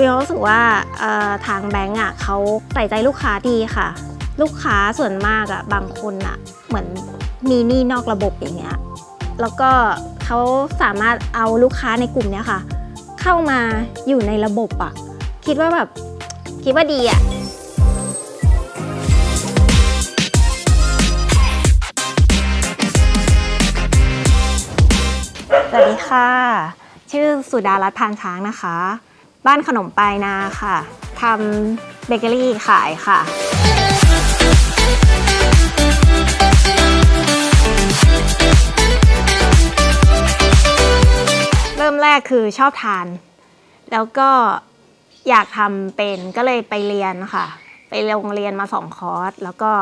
วิวรู้สึกว่าเอ่อทางแบงก์อะเขาใส่ใจลูกค้าดีค่ะ ลูกค้าส่วนมากอะบางคนอะเหมือนมีหนี้นอกระบบอย่างเงี้ยแล้วก็เขาสามารถเอาลูกค้าในกลุ่มเนี้ยค่ะ เข้ามาอยู่ในระบบอะคิดว่าแบบคิดว่าดีอะสวัสดีค่ะ ชื่อสุดารัตน์พานช้างนะคะ บ้านขนมปลายนาค่ะทำเบเกอรี่ขายค่ะ เริ่มแรกคือชอบทาน แล้วก็อยากทำเป็นก็เลยไปเรียนค่ะ ไปโรงเรียนมาสองคอร์สแล้วก็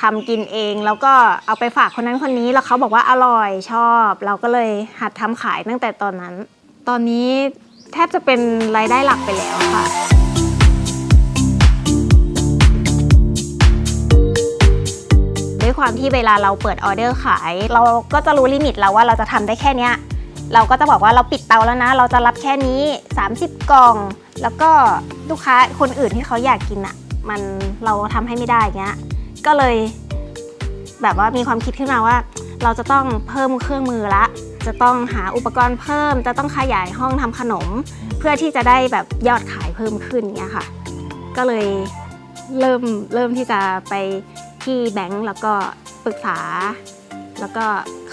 ทำกินเองแล้วก็เอาไปฝากคนนั้นคนนี้แล้วเขาบอกว่าอร่อยชอบ เราก็เลยหัดทำขายตั้งแต่ตอนนั้น ตอนนี้ แทบจะเป็นรายได้หลักไปแล้วค่ะ ด้วยความที่เวลาเราเปิดออเดอร์ขาย เราก็จะรู้ลิมิตเราว่าเราจะทำได้แค่เนี้ยเราก็จะบอกว่าเราปิดเตาแล้วนะ เราจะรับแค่นี้ 30 กล่อง แล้วก็ลูกค้าคนอื่นที่เขาอยากกินอะ่ะ มันเราทำให้ไม่ได้เงี้ย ก็เลยแบบว่ามีความคิดขึ้นมาว่า เราจะต้องเพิ่มเครื่องมือละ จะต้องหาอุปกรณ์เพิ่ม จะต้องขยายห้องทำขนม เพื่อที่จะได้แบบยอดขายเพิ่มขึ้นเงี้ยค่ะ ก็เลยเริ่มเริ่มที่จะไปที่แบงก์แล้วก็ปรึกษา แล้วก็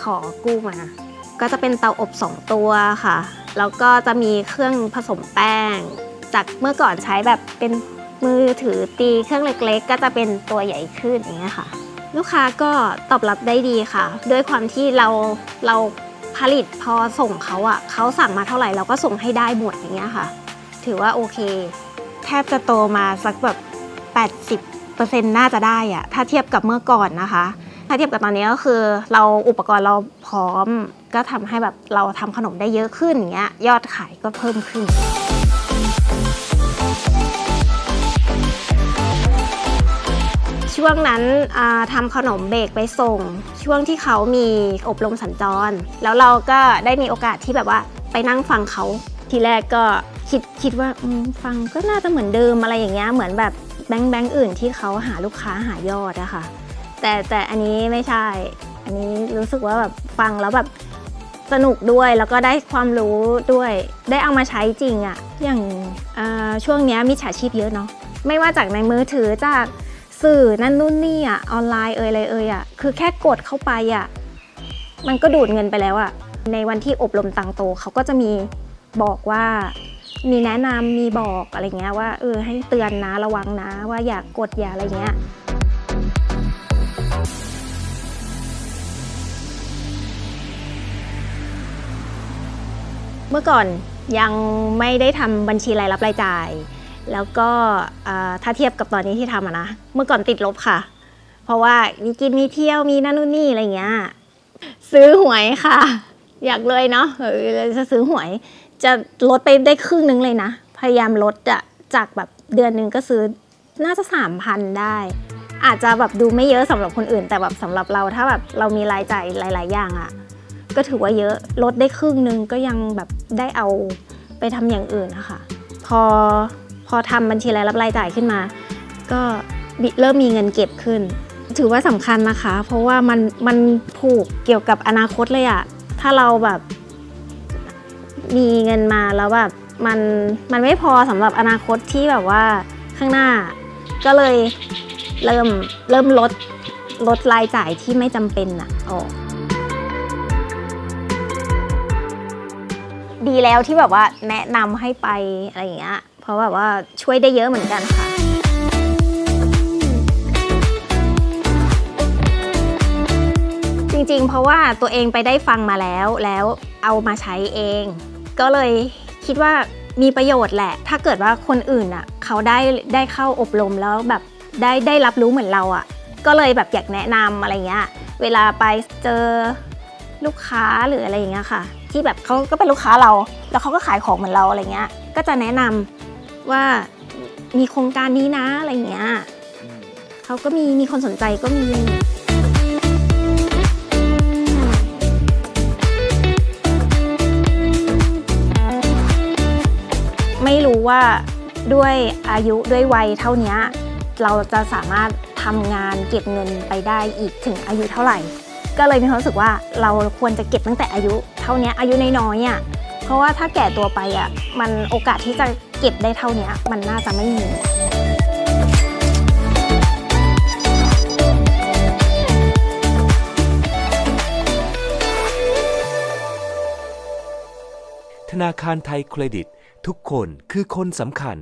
ขอกู้มา ก็จะเป็นเตาอบ2ตัวค่ะ แล้วก็จะมีเครื่องผสมแป้ง จากเมื่อก่อนใช้แบบเป็นมือถือตีเครื่องเล็กๆ ก็จะเป็นตัวใหญ่ขึ้นอย่างเงี้ยค่ะ ลูกค้าก็ตอบรับได้ดีค่ะ ด้วยความที่เราเรา ผลิตพอส่งเขาอะ่ะเขาสั่งมาเท่าไหร่เราก็ส่งให้ได้หมดอย่างเงี้ยค่ะ ถือว่าโอเค แทบจะโตมาสักแบบ 80%น่าจะได้อะถ้าเทียบกับเมื่อก่อนนะคะ ถ้าเทียบกับตอนนี้ก็คือ เราอุปกรณ์เราพร้อม ก็ทำให้แบบเราทำขนมได้เยอะขึ้นอย่างเงี้ยยอดขายก็เพิ่มขึ้น ช่วงนั้นอ่าทำขนมเบกไปส่ง ช่วงที่เขามีอบรมสัญจร แล้วเราก็ได้มีโอกาสที่แบบว่าไปนั่งฟังเขาทีแรกก็คิดคิดว่าฟังก็น่าจะเหมือนเดิมอะไรอย่างเงี้ยเหมือนแบบแบงค์แบงค์อื่นที่เขาหาลูกค้าหายอดอะค่ะ แต่แต่อันนี้ไม่ใช่ อันนี้รู้สึกว่าแบบฟังแล้วแบบสนุกด้วยแล้วก็ได้ความรู้ด้วย ได้เอามาใช้จริงอะอย่างช่วงเนี้ยมีฉาชีพเยอะเนาะไม่ว่าจากในมือถือจาก สื่อนั่นนู่นนี่อะออนไลน์เอ่ยอะไรเอ่ยอะคือแค่กดเข้าไปอะมันก็ดูดเงินไปแล้วอะในวันที่อบรมตังโตเขาก็จะมีบอกว่ามีแนะนำมีบอกอะไรเงี้ยว่าเออให้เตือนนะระวังนะว่าอย่ากกดอย่าอะไรเงี้ยเมื่อก่อนยังไม่ได้ทำบัญชีรายรับรายจ่าย แล้วก็ถ้าเทียบกับตอนนี้ที่ทำนะ เมื่อก่อนติดลบค่ะ เพราะว่ามีกินมีเที่ยวมีนั่นนู่นนี่อะไรเงี้ย ซื้อหวยค่ะ อยากเลยเนาะจะซื้อหวย จะลดไปได้ครึ่งนึงเลยนะ พยายามลดอะจากแบบเดือนหนึงก็ซื้อน่าจะสามพันได้ อาจจะแบบดูไม่เยอะสำหรับคนอื่น แต่แบบสำหรับเราถ้าแบบเรามีรายจ่ายหลาย ๆ อย่างอะก็ถือว่าเยอะลดได้ครึ่งนึงก็ยังแบบได้เอาไปทำอย่างอื่นนะคะพอ อทำบัญชีรายรับรายจ่ายขึ้นมา ก็เริ่มมีเงินเก็บขึ้น ถือว่าสำคัญนะคะ เพราะว่ามันมันผูกเกี่ยวกับอนาคตเลยอะถ้าเราแบบมีเงินมาแล้วแบบมันมันไม่พอสำหรับอนาคตที่แบบว่าข้างหน้า ก็เลยเริ่มเริ่มลดลดรายจ่ายที่ไม่จำเป็นอะออกดีแล้วที่แบบว่าแนะนำให้ไปอะไรอย่างเงี้ย เพราะแบบว่าช่วยได้เยอะเหมือนกันค่ะจริงๆ เพราะว่าตัวเองไปได้ฟังมาแล้วแล้วเอามาใช้เอง ก็เลยคิดว่ามีประโยชน์แหละ ถ้าเกิดว่าคนอื่นอะเขาได้ได้เข้าอบรมแล้วแบบได้ได้รับรู้เหมือนเราอะ ก็เลยแบบอยากแนะนำอะไรเงี้ย เวลาไปเจอลูกค้าหรืออะไรอย่างเงี้ยค่ะ ที่แบบเขาก็เป็นลูกค้าเรา แล้วเขาก็ขายของเหมือนเราอะไรเงี้ย ก็จะแนะนำ ว่ามีโครงการนี้นะอะไรเงี้ยเขาก็มีมีคนสนใจก็มีมไม่รู้ว่าด้วยอายุด้วยวัยเท่าเนี้ยเราจะสามารถทำงานเก็บเงินไปได้อีกถึงอายุเท่าไหร่ ก็เลยมีความรู้สึกว่าเราควรจะเก็บตั้งแต่อายุ เท่าเนี้ยอายุน้อยๆอะเพราะว่าถ้าแก่ตัวไปอะมันโอกาสที่จะ เก็บได้เท่านี้มันน่าจะไม่มีธนาคารไทยเครดิต ทุกคนคือคนสำคัญ